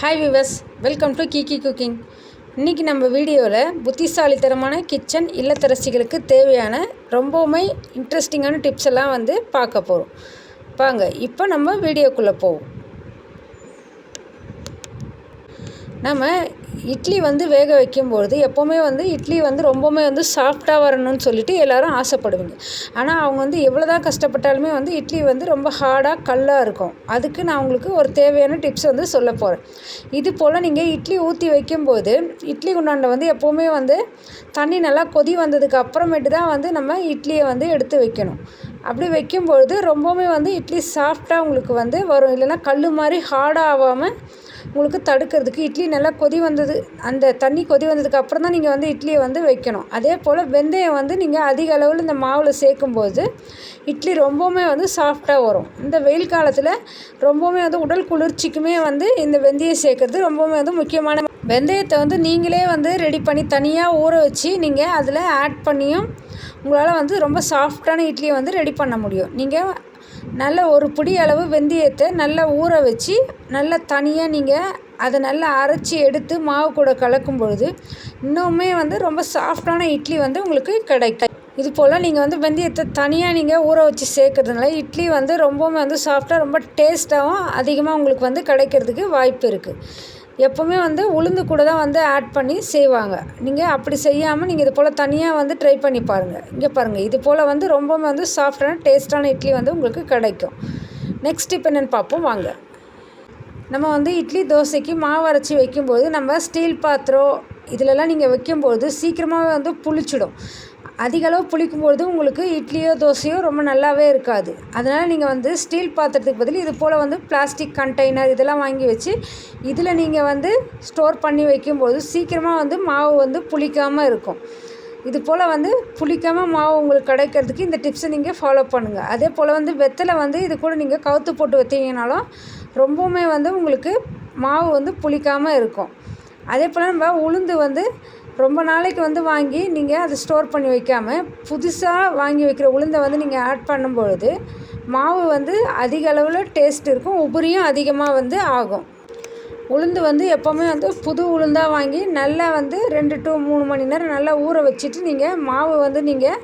Hi viewers welcome to கீகி cooking இன்றைக்கி நம்ம வீடியோவில் புத்திசாலித்தனமான கிச்சன் இல்லத்தரசிகளுக்கு தேவையான ரொம்பவுமே இன்ட்ரெஸ்டிங்கான டிப்ஸ் எல்லாம் வந்து பார்க்க போகிறோம் வாங்க இப்போ நம்ம வீடியோக்குள்ளே போவோம். நம்ம இட்லி வந்து வேக வைக்கும்பொழுது எப்போவுமே வந்து இட்லி வந்து ரொம்பவுமே வந்து சாஃப்டாக வரணும்னு சொல்லிட்டு எல்லோரும் ஆசைப்படுவீங்க. ஆனால் அவங்க வந்து எவ்வளோ தான் கஷ்டப்பட்டாலுமே வந்து இட்லி வந்து ரொம்ப ஹார்டாக கல்லாக இருக்கும். அதுக்கு நான் உங்களுக்கு ஒரு தேவையான டிப்ஸ் வந்து சொல்ல போகிறேன் இது போல் நீங்கள் இட்லி ஊற்றி வைக்கும்போது இட்லி குண்டாண்டை வந்து எப்போவுமே வந்து தண்ணி நல்லா கொதி வந்ததுக்கு அப்புறமேட்டு தான் வந்து நம்ம இட்லியை வந்து எடுத்து வைக்கணும். அப்படி வைக்கும்பொழுது ரொம்பவுமே வந்து இட்லி சாஃப்டாக உங்களுக்கு வந்து வரும். இல்லைன்னா கல் மாதிரி ஹார்டாக ஆகாமல் உங்களுக்கு தடுக்கிறதுக்கு இட்லி நல்லா கொதி வந்தது அந்த தண்ணி கொதி வந்ததுக்கு அப்புறம் தான் நீங்கள் வந்து இட்லியை வந்து வைக்கணும். அதே போல் வெந்தயம் வந்து நீங்கள் அதிக அளவில் இந்த மாவில் சேர்க்கும்போது இட்லி ரொம்பவுமே வந்து சாஃப்டாக வரும். இந்த வெயில் காலத்தில் ரொம்பவுமே வந்து உடல் குளிர்ச்சிக்குமே வந்து இந்த வெந்தயம் சேர்க்குறது ரொம்பவுமே வந்து முக்கியமான வெந்தயத்தை வந்து நீங்களே வந்து ரெடி பண்ணி தனியாக ஊற வச்சு நீங்கள் அதில் ஆட் பண்ணியும் உங்களால் வந்து ரொம்ப சாஃப்டான இட்லியை வந்து ரெடி பண்ண முடியும். நீங்கள் நல்ல ஒரு பிடி அளவு வெந்தயத்தை நல்லா ஊற வச்சு நல்லா தனியாக நீங்கள் அதை நல்லா அரைச்சி எடுத்து மாவு கூட கலக்கும் பொழுது இன்னுமே வந்து ரொம்ப சாஃப்டான இட்லி வந்து உங்களுக்கு கிடைக்கும். இது போல் நீங்கள் வந்து வெந்தயத்தை தனியாக நீங்கள் ஊற வச்சு சேர்க்கறதுனால இட்லி வந்து ரொம்பவுமே வந்து சாஃப்டாக ரொம்ப டேஸ்ட்டாகவும் அதிகமாக உங்களுக்கு வந்து கிடைக்கிறதுக்கு வாய்ப்பு இருக்குது எப்போவுமே வந்து உளுந்து கூட தான் வந்து ஆட் பண்ணி செய்வாங்க. நீங்கள் அப்படி செய்யாமல் நீங்கள் இது போல் தனியாக வந்து ட்ரை பண்ணி பாருங்கள் இங்கே பாருங்கள் இது போல் வந்து ரொம்பவுமே வந்து சாஃப்டான டேஸ்ட்டான இட்லி வந்து உங்களுக்கு கிடைக்கும். நெக்ஸ்ட் இப்போ என்னென்னு பார்ப்போம். வாங்க. நம்ம வந்து இட்லி தோசைக்கு மாவு அரைச்சி வைக்கும்போது நம்ம ஸ்டீல் பாத்திரம் இதிலெல்லாம் நீங்கள் வைக்கும்போது சீக்கிரமாகவே வந்து புளிச்சிடும். அதிகளவு புளிக்கும் புளிக்கும்பொழுது உங்களுக்கு இட்லியோ தோசையோ ரொம்ப நல்லாவே இருக்காது. அதனால் நீங்கள் வந்து ஸ்டீல் பாத்திரத்துக்கு பதில் இது போல் வந்து பிளாஸ்டிக் கண்டெய்னர் இதெல்லாம் வாங்கி வச்சு இதில் நீங்கள் வந்து ஸ்டோர் பண்ணி வைக்கும்போது சீக்கிரமாக வந்து மாவு வந்து புளிக்காமல் இருக்கும். இது போல் வந்து புளிக்காமல் மாவு உங்களுக்கு கிடைக்கிறதுக்கு இந்த டிப்ஸை நீங்கள் ஃபாலோ பண்ணுங்கள் அதே போல் வந்து வெத்தலை வந்து இது கூட நீங்கள் கவுத்து போட்டு வைத்தீங்கனாலும் ரொம்பவுமே வந்து உங்களுக்கு மாவு வந்து புளிக்காமல் இருக்கும். அதே போல் நம்ம உளுந்து வந்து ரொம்ப நாளைக்கு வந்து வாங்கி நீங்கள் அதை ஸ்டோர் பண்ணி வைக்காமல் புதுசாக வாங்கி வைக்கிற உளுந்தை வந்து நீங்கள் ஆட் பண்ணும்பொழுது மாவு வந்து அதிக அளவில் டேஸ்ட் இருக்கும் உபரியும் அதிகமாக வந்து ஆகும். உளுந்து வந்து எப்போவுமே வந்து புது உளுந்தாக வாங்கி நல்லா வந்து ரெண்டு டு மூணு மணி நேரம் நல்லா ஊற வச்சுட்டு நீங்கள் மாவு வந்து நீங்கள்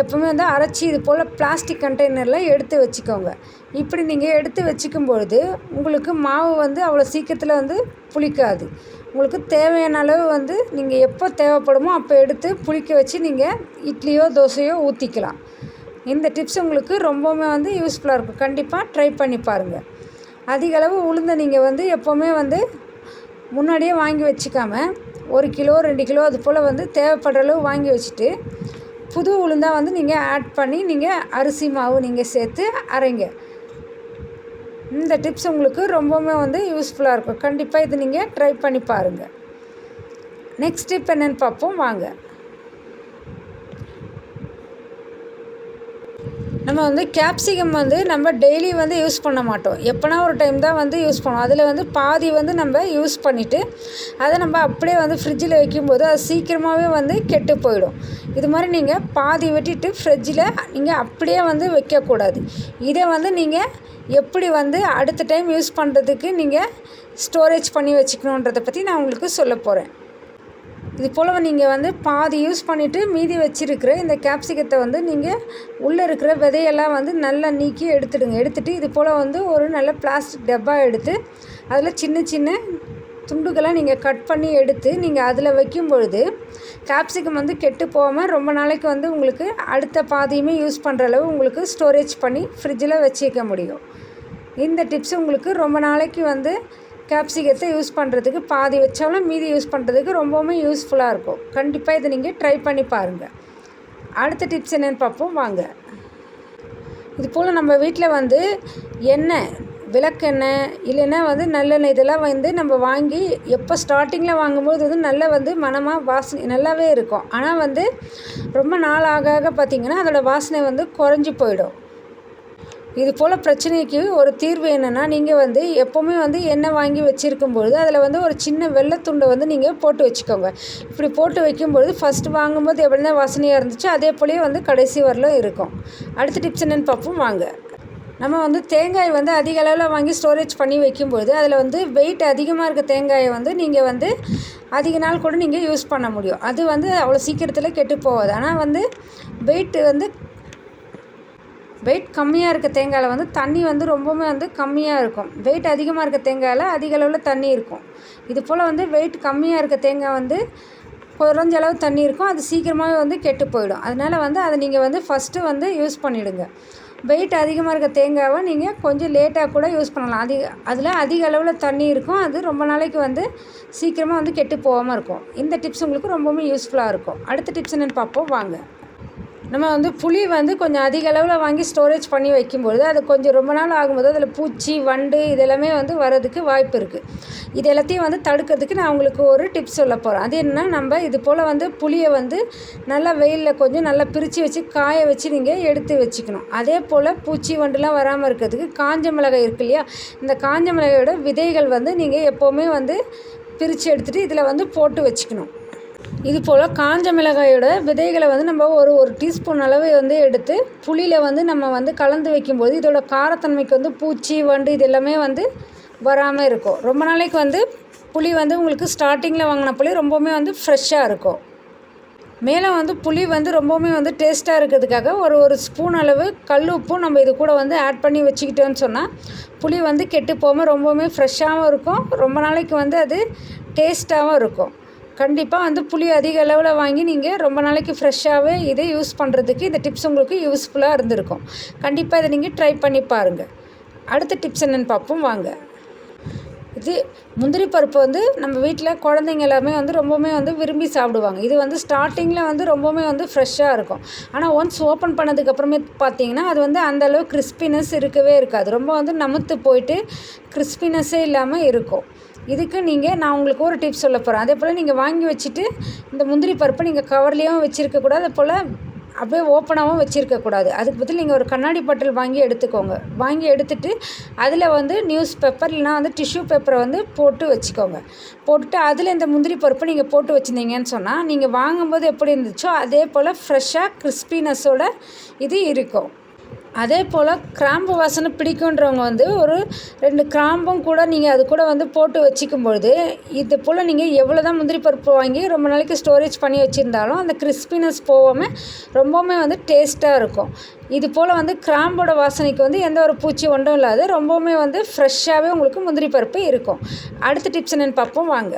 எப்போவுமே வந்து அரைச்சி இது போல் பிளாஸ்டிக் கண்டெய்னரில் எடுத்து வச்சுக்கோங்க. இப்படி நீங்கள் எடுத்து வச்சுக்கும் பொழுது உங்களுக்கு மாவு வந்து அவ்வளோ சீக்கிரத்தில் வந்து புளிக்காது. உங்களுக்கு தேவையான அளவு வந்து நீங்கள் எப்போ தேவைப்படுமோ அப்போ எடுத்து புளிக்க வச்சு நீங்கள் இட்லியோ தோசையோ ஊற்றிக்கலாம் இந்த டிப்ஸ் உங்களுக்கு ரொம்பவுமே வந்து யூஸ்ஃபுல்லாக இருக்கும். கண்டிப்பாக ட்ரை பண்ணி பாருங்கள் அதிக அளவு உளுந்த நீங்கள் வந்து எப்போவுமே வந்து முன்னாடியே வாங்கி வச்சுக்காமல் ஒரு கிலோ ரெண்டு கிலோ அது போல் வந்து தேவைப்படுற அளவு வாங்கி வச்சுட்டு புது உளுந்தாக வந்து நீங்கள் ஆட் பண்ணி நீங்கள் அரிசி மாவு நீங்கள் சேர்த்து அரைங்க. இந்த டிப்ஸ் உங்களுக்கு ரொம்பவுமே வந்து யூஸ்ஃபுல்லாக இருக்கும். கண்டிப்பாக இது நீங்கள் ட்ரை பண்ணி பாருங்கள் நெக்ஸ்ட் டிப் என்னென்னு பார்ப்போம். வாங்க. நம்ம வந்து கேப்சிகம் வந்து நம்ம டெய்லி வந்து யூஸ் பண்ண மாட்டோம். எப்போனா ஒரு டைம் தான் வந்து யூஸ் பண்ணுவோம். அதில் வந்து பாதி வந்து நம்ம யூஸ் பண்ணிவிட்டு அதை நம்ம அப்படியே வந்து ஃப்ரிட்ஜில் வைக்கும்போது அது சீக்கிரமாகவே வந்து கெட்டு போயிடும். இது மாதிரி நீங்கள் பாதி வெட்டிட்டு ஃப்ரிட்ஜில் நீங்கள் அப்படியே வந்து வைக்கக்கூடாது. இதை வந்து நீங்கள் எப்படி வந்து அடுத்த டைம் யூஸ் பண்ணுறதுக்கு நீங்கள் ஸ்டோரேஜ் பண்ணி வச்சுக்கணுன்றதை பற்றி நான் உங்களுக்கு சொல்ல போகிறேன் இது போல் நீங்கள் வந்து பாதி யூஸ் பண்ணிவிட்டு மீதி வச்சுருக்கிற இந்த கேப்சிகத்தை வந்து நீங்கள் உள்ளே இருக்கிற விதையெல்லாம் வந்து நல்லா நீக்கி எடுத்துடுங்க. எடுத்துகிட்டு இது போல் வந்து ஒரு நல்ல பிளாஸ்டிக் டப்பா எடுத்து அதில் சின்ன சின்ன துண்டுகளை நீங்கள் கட் பண்ணி எடுத்து நீங்கள் அதில் வைக்கும் பொழுது கேப்சிகம் வந்து கெட்டு போகாமல் ரொம்ப நாளைக்கு வந்து உங்களுக்கு அடுத்த பாதியுமே யூஸ் பண்ணுற அளவு உங்களுக்கு ஸ்டோரேஜ் பண்ணி ஃப்ரிட்ஜில் வச்சுக்க முடியும். இந்த டிப்ஸ் உங்களுக்கு ரொம்ப நாளைக்கு வந்து கேப்சிகத்தை யூஸ் பண்ணுறதுக்கு பாதி வச்சாலும் மீதி யூஸ் பண்ணுறதுக்கு ரொம்பவுமே யூஸ்ஃபுல்லாக இருக்கும். கண்டிப்பாக இதை நீங்கள் ட்ரை பண்ணி பாருங்கள் அடுத்த டிப்ஸ் என்னென்னு பார்ப்போம். வாங்க. இது போல் நம்ம வீட்டில் வந்து எண்ணெய் விளக்கெண்ணெய் இல்லைன்னா வந்து நல்லெண்ணெய் இதெல்லாம் வந்து நம்ம வாங்கி எப்போ ஸ்டார்டிங்கில் வாங்கும்போது வந்து நல்லா வந்து மனமாக வாசனை நல்லாவே இருக்கும். ஆனால் வந்து ரொம்ப நாள் ஆக ஆக பார்த்திங்கன்னா அதோடய வாசனை வந்து குறைஞ்சி போயிடும். இது போல் பிரச்சனைக்கு ஒரு தீர்வு என்னென்னா நீங்கள் வந்து எப்போவுமே வந்து எண்ணெய் வாங்கி வச்சுருக்கும் பொழுது அதில் வந்து ஒரு சின்ன வெள்ளத்துண்டை வந்து நீங்கள் போட்டு வச்சுக்கோங்க. இப்படி போட்டு வைக்கும்பொழுது ஃபஸ்ட்டு வாங்கும்போது எவ்வளோ வாசனையாக இருந்துச்சு அதே போலேயே வந்து கடைசி வரலும் இருக்கும். அடுத்த டிப்ஸ் என்னென்னு பார்ப்போம் வாங்க. நம்ம வந்து தேங்காய் வந்து அதிக அளவில் வாங்கி ஸ்டோரேஜ் பண்ணி வைக்கும்போது அதில் வந்து வெயிட் அதிகமாக இருக்க தேங்காயை வந்து நீங்கள் வந்து அதிக நாள் கூட நீங்கள் யூஸ் பண்ண முடியும். அது வந்து அவ்வளோ சீக்கிரத்தில் கெட்டு போகாது. ஆனால் வந்து வெயிட் வந்து வெயிட் கம்மியாக இருக்க தேங்காயில் வந்து தண்ணி வந்து ரொம்பவுமே வந்து கம்மியாக இருக்கும். வெயிட் அதிகமாக இருக்க தேங்காயில் அதிக அளவில் தண்ணி இருக்கும். இது போல் வந்து வெயிட் கம்மியாக இருக்க தேங்காய் வந்து குறைஞ்ச அளவு தண்ணி இருக்கும். அது சீக்கிரமாகவே வந்து கெட்டு போயிடும். அதனால் வந்து அதை நீங்கள் வந்து ஃபஸ்ட்டு வந்து யூஸ் பண்ணிவிடுங்க வெயிட் அதிகமாக இருக்க தேங்காவை நீங்கள் கொஞ்சம் லேட்டாக கூட யூஸ் பண்ணலாம். அதிக அதில் அதிக அளவில் தண்ணி இருக்கும். அது ரொம்ப நாளைக்கு வந்து சீக்கிரமாக வந்து கெட்டு போகாமல் இருக்கும். இந்த டிப்ஸ் உங்களுக்கு ரொம்பவுமே யூஸ்ஃபுல்லாக இருக்கும். அடுத்த டிப்ஸ் என்னென்னு பார்ப்போம். வாங்க. நம்ம வந்து புளி வந்து கொஞ்சம் அதிக அளவில் வாங்கி ஸ்டோரேஜ் பண்ணி வைக்கும்பொழுது அது கொஞ்சம் ரொம்ப நாள் ஆகும்போது அதில் பூச்சி வண்டு இதெல்லாமே வந்து வரதுக்கு வாய்ப்பு இருக்குது இது எல்லாத்தையும் வந்து தடுக்கிறதுக்கு நான் உங்களுக்கு ஒரு டிப்ஸ் சொல்ல போகிறேன் அது என்ன நம்ம இது போல் வந்து புளியை வந்து நல்லா வெயிலில் கொஞ்சம் நல்லா பிரித்து வச்சு காய வச்சு நீங்கள் எடுத்து வச்சுக்கணும். அதே போல் பூச்சி வண்டுலாம் வராமல் இருக்கிறதுக்கு காஞ்ச மிளகாய் இருக்கு இல்லையா? இந்த காஞ்ச மிளகாயோட விதைகள் வந்து நீங்கள் எப்போவுமே வந்து பிரித்து எடுத்துகிட்டு இதில் வந்து போட்டு வச்சுக்கணும். இது போல் காஞ்ச மிளகாயோட விதைகளை வந்து நம்ம ஒரு ஒரு டீஸ்பூன் அளவு வந்து எடுத்து புளியில் வந்து நம்ம வந்து கலந்து வைக்கும்போது இதோட காரத்தன்மைக்கு வந்து பூச்சி வண்டு இது எல்லாமே வந்து வராமல் இருக்கும். ரொம்ப நாளைக்கு வந்து புளி வந்து உங்களுக்கு ஸ்டார்டிங்கில் வாங்கின புளி ரொம்பவுமே வந்து ஃப்ரெஷ்ஷாக இருக்கும். மேலே வந்து புளி வந்து ரொம்பவுமே வந்து டேஸ்ட்டாக இருக்கிறதுக்காக ஒரு ஒரு ஸ்பூன் அளவு கல் உப்பும் நம்ம இது கூட வந்து ஆட் பண்ணி வச்சுக்கிட்டோன்னு சொன்னால் புளி வந்து கெட்டு போகாமல் ரொம்பவுமே ஃப்ரெஷ்ஷாகவும் இருக்கும். ரொம்ப நாளைக்கு வந்து அது டேஸ்ட்டாகவும் இருக்கும். கண்டிப்பாக வந்து புளி அதிக அளவில் வாங்கி நீங்கள் ரொம்ப நாளைக்கு ஃப்ரெஷ்ஷாகவே இதை யூஸ் பண்ணுறதுக்கு இந்த டிப்ஸ் உங்களுக்கு யூஸ்ஃபுல்லாக இருந்திருக்கும். கண்டிப்பாக இதை நீங்கள் ட்ரை பண்ணி பாருங்கள் அடுத்த டிப்ஸ் என்னென்னு பார்ப்போம் வாங்க. இது முந்திரி பருப்பு வந்து நம்ம வீட்டில் குழந்தைங்க எல்லாமே வந்து ரொம்பவுமே வந்து விரும்பி சாப்பிடுவாங்க. இது வந்து ஸ்டார்டிங்கில் வந்து ரொம்பவுமே வந்து ஃப்ரெஷ்ஷாக இருக்கும். ஆனால் ஒன்ஸ் ஓப்பன் பண்ணதுக்கப்புறமே பார்த்தீங்கன்னா அது வந்து அந்தளவு கிறிஸ்பினஸ் இருக்கவே இருக்காது. ரொம்ப வந்து நமுத்து போயிட்டு கிறிஸ்பினஸ்ஸே இல்லாமல் இருக்கும். இதுக்கு நீங்கள் நான் உங்களுக்கு ஒரு டிப்ஸ் சொல்ல போகிறேன் அதே போல் நீங்கள் வாங்கி வச்சுட்டு இந்த முந்திரி பருப்பை நீங்கள் கவர்லேயும் வச்சுருக்கக்கூடாது அதே போல் அப்படியே ஓப்பனாகவும் வச்சுருக்கக்கூடாது அதுக்கு பதில் நீங்கள் ஒரு கண்ணாடி பாட்டில் வாங்கி எடுத்துக்கோங்க. வாங்கி எடுத்துட்டு அதில் வந்து நியூஸ் பேப்பர் இல்லைனா வந்து டிஷ்யூ பேப்பரை வந்து போட்டு வச்சுக்கோங்க. போட்டுட்டு அதில் இந்த முந்திரி பருப்பு நீங்கள் போட்டு வச்சுருந்தீங்கன்னு சொன்னால் நீங்கள் வாங்கும்போது எப்படி இருந்துச்சோ அதே போல் ஃப்ரெஷ்ஷாக கிறிஸ்பினஸோட இது இருக்கும். அதே போல் கிராம்பு வாசனை பிடிக்குன்றவங்க வந்து ஒரு ரெண்டு கிராம்பும் கூட நீங்கள் அது கூட வந்து போட்டு வச்சுக்கும்பொழுது இது போல் நீங்கள் எவ்வளோ தான் முந்திரி பருப்பு வாங்கி ரொம்ப நாளைக்கு ஸ்டோரேஜ் பண்ணி வச்சுருந்தாலும் அந்த கிறிஸ்பினஸ் போகாமல் ரொம்பவுமே வந்து டேஸ்ட்டாக இருக்கும். இது போல் வந்து கிராம்போட வாசனைக்கு வந்து எந்த ஒரு பூச்சி ஒன்றும் இல்லாது ரொம்பவுமே வந்து ஃப்ரெஷ்ஷாகவே உங்களுக்கு முந்திரி பருப்பு இருக்கும். அடுத்த டிப்ஸ் என்னென்னு பார்ப்போம். வாங்க.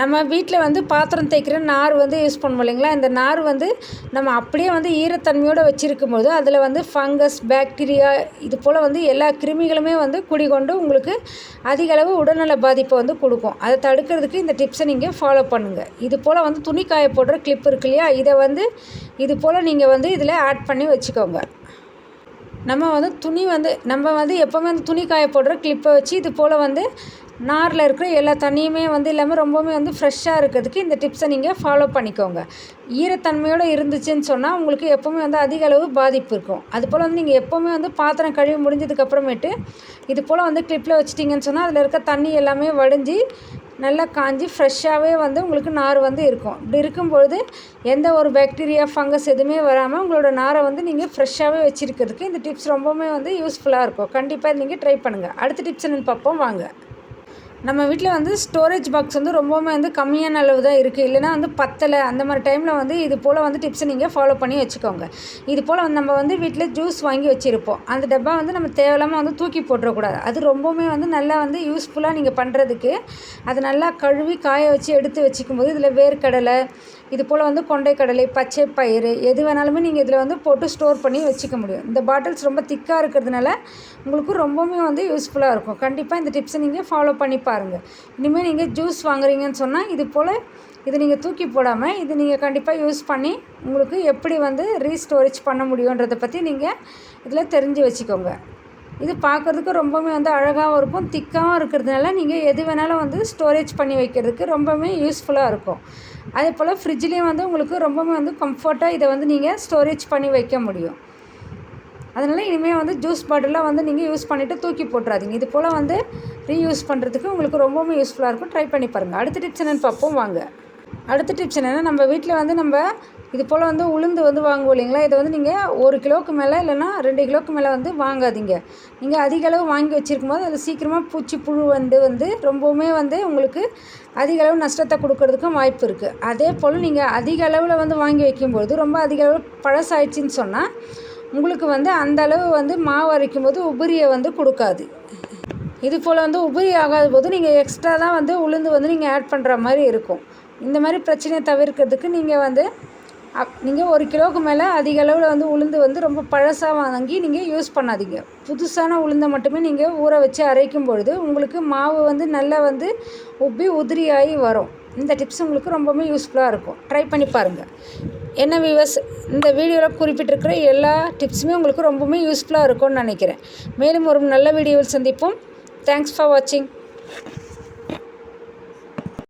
நம்ம வீட்டில் வந்து பாத்திரம் தேய்க்கிற நார் வந்து யூஸ் பண்ணுவோம் இல்லைங்களா? இந்த நார் வந்து நம்ம அப்படியே வந்து ஈரத்தன்மையோடு வச்சுருக்கும் போது அதில் வந்து ஃபங்கஸ் பாக்டீரியா இது போல் வந்து எல்லா கிருமிகளுமே வந்து குடிகொண்டு உங்களுக்கு அதிக அளவு உடல்நல பாதிப்பை வந்து கொடுக்கும். அதை தடுக்கிறதுக்கு இந்த டிப்ஸை நீங்கள் ஃபாலோ பண்ணுங்கள் இது போல் வந்து துணி காய போடுற கிளிப் இருக்கு இல்லையா? இதை வந்து இது போல் நீங்கள் வந்து இதில் ஆட் பண்ணி வச்சுக்கோங்க. நம்ம வந்து துணி வந்து நம்ம வந்து எப்போவுமே வந்து துணி காய போடுற கிளிப்பை வச்சு இது போல் வந்து நாரில் இருக்கிற எல்லா தண்ணியுமே வந்து இல்லாமல் ரொம்பவுமே வந்து ஃப்ரெஷ்ஷாக இருக்கிறதுக்கு இந்த டிப்ஸை நீங்கள் ஃபாலோ பண்ணிக்கோங்க. ஈரத்தன்மையோடு இருந்துச்சுன்னு சொன்னால் உங்களுக்கு எப்போவுமே வந்து அதிக அளவு பாதிப்பு இருக்கும். அது போல் வந்து நீங்கள் எப்போவுமே வந்து பாத்திரம் கழுவி முடிஞ்சதுக்கப்புறமேட்டு இது போல் வந்து கிளிப்பில் வச்சிட்டிங்கன்னு சொன்னால் அதில் இருக்க தண்ணி எல்லாமே வடிஞ்சு நல்லா காஞ்சி ஃப்ரெஷ்ஷாகவே வந்து உங்களுக்கு நார் வந்து இருக்கும். இப்படி இருக்கும்பொழுது எந்த ஒரு பேக்டீரியா ஃபங்கஸ் எதுவுமே வராமல் உங்களோட நாரை வந்து நீங்கள் ஃப்ரெஷ்ஷாகவே வச்சுருக்கிறதுக்கு இந்த டிப்ஸ் ரொம்பவுமே வந்து யூஸ்ஃபுல்லாக இருக்கும். கண்டிப்பாக நீங்கள் ட்ரை பண்ணுங்கள் அடுத்த டிப்ஸ் என்னென்னு பார்ப்போம். வாங்க. நம்ம வீட்டில் வந்து ஸ்டோரேஜ் பாக்ஸ் வந்து ரொம்பவுமே வந்து கம்மியான அளவு தான் இருக்குது இல்லைனா வந்து பத்தலை. அந்த மாதிரி டைமில் வந்து இது போல் வந்து டிப்ஸை நீங்கள் ஃபாலோ பண்ணி வச்சுக்கோங்க. இது போல் வந்து நம்ம வந்து வீட்டில் ஜூஸ் வாங்கி வச்சுருப்போம். அந்த டப்பா வந்து நம்ம தேவையில்லாமல் வந்து தூக்கி போட்டுறக்கூடாது. அது ரொம்பவுமே வந்து நல்லா வந்து யூஸ்ஃபுல்லாக நீங்கள் பண்ணுறதுக்கு அது நல்லா கழுவி காய வச்சு எடுத்து வச்சுக்கும்போது இதில் வேர்க்கடலை இது போல் வந்து கொண்டைக்கடலை பச்சை பயிறு எது வேணாலுமே நீங்கள் இதில் வந்து போட்டு ஸ்டோர் பண்ணி வச்சுக்க முடியும். இந்த பாட்டில்ஸ் ரொம்ப திக்காக இருக்கிறதுனால உங்களுக்கு ரொம்பவுமே வந்து யூஸ்ஃபுல்லாக இருக்கும். கண்டிப்பாக இந்த டிப்ஸை நீங்கள் ஃபாலோ பண்ணி பாருங்கள் இனிமேல் நீங்கள் ஜூஸ் வாங்குறீங்கன்னு சொன்னால் இது போல் இது நீங்கள் தூக்கி போடாமல் இது நீங்கள் கண்டிப்பாக யூஸ் பண்ணி உங்களுக்கு எப்படி வந்து ரீஸ்டோரேஜ் பண்ண முடியுன்றதை பற்றி நீங்கள் இதில் தெரிஞ்சு வச்சுக்கோங்க. இது பார்க்குறதுக்கு ரொம்பவுமே வந்து அழகாகவும் இருக்கும் திக்காகவும் இருக்கிறதுனால நீங்கள் எது வேணாலும் வந்து ஸ்டோரேஜ் பண்ணி வைக்கிறதுக்கு ரொம்பவுமே யூஸ்ஃபுல்லாக இருக்கும். அதே போல் ஃப்ரிட்ஜ்லேயும் வந்து உங்களுக்கு ரொம்பவுமே வந்து கம்ஃபர்ட்டாக இதை வந்து நீங்கள் ஸ்டோரேஜ் பண்ணி வைக்க முடியும். அதனால் இனிமேல் வந்து ஜூஸ் பாட்டிலாக வந்து நீங்கள் யூஸ் பண்ணிவிட்டு தூக்கி போட்டுறாதீங்க. இது போல் வந்து ரீயூஸ் பண்ணுறதுக்கு உங்களுக்கு ரொம்பவுமே யூஸ்ஃபுல்லாக இருக்கும். ட்ரை பண்ணி பாருங்கள் அடுத்த டிப்ஸ் என்னென்னு பார்ப்போம். வாங்க. அடுத்த டிப்ஸ் என்னென்னா நம்ம வீட்டில் வந்து நம்ம இது போல் வந்து உளுந்து வந்து வாங்குவோம் இல்லைங்களா? இதை வந்து நீங்கள் ஒரு கிலோவுக்கு மேலே இல்லைன்னா ரெண்டு கிலோவுக்கு மேலே வந்து வாங்காதீங்க. நீங்கள் அதிக அளவு வாங்கி வச்சுருக்கும் போது அது சீக்கிரமாக பூச்சி புழு வந்து வந்து ரொம்பவுமே வந்து உங்களுக்கு அதிக அளவு நஷ்டத்தை கொடுக்கறதுக்கும் வாய்ப்பு இருக்குது அதே போல் நீங்கள் அதிக அளவில் வந்து வாங்கி வைக்கும்போது ரொம்ப அதிக அளவு பழசாயிடுச்சின்னு சொன்னால் உங்களுக்கு வந்து அந்த அளவு வந்து மாவு அரைக்கும் போது உபரியை வந்து கொடுக்காது. இது போல் வந்து உபரி ஆகாத போது நீங்கள் எக்ஸ்ட்ரா தான் வந்து உளுந்து வந்து நீங்கள் ஆட் பண்ணுற மாதிரி இருக்கும். இந்த மாதிரி பிரச்சனையை தவிர்க்கிறதுக்கு நீங்கள் வந்து அப் நீங்கள் ஒரு கிலோவுக்கு மேலே அதிக அளவில் வந்து உளுந்து வந்து ரொம்ப பழசாக வாங்கி நீங்கள் யூஸ் பண்ணாதீங்க. புதுசான உளுந்தை மட்டுமே நீங்கள் ஊற வச்சு அரைக்கும் பொழுது உங்களுக்கு மாவு வந்து நல்லா வந்து உப்பி உதிரியாகி வரும். இந்த டிப்ஸ் உங்களுக்கு ரொம்பவுமே யூஸ்ஃபுல்லாக இருக்கும். ட்ரை பண்ணி பாருங்கள் என்ன வியூவர்ஸ் இந்த வீடியோவில் குறிப்பிட்டிருக்கிற எல்லா டிப்ஸுமே உங்களுக்கு ரொம்பவுமே யூஸ்ஃபுல்லாக இருக்கும்னு நினைக்கிறேன். மேலும் ஒரு நல்ல வீடியோவில் சந்திப்போம். தேங்க்ஸ் ஃபார் வாட்சிங்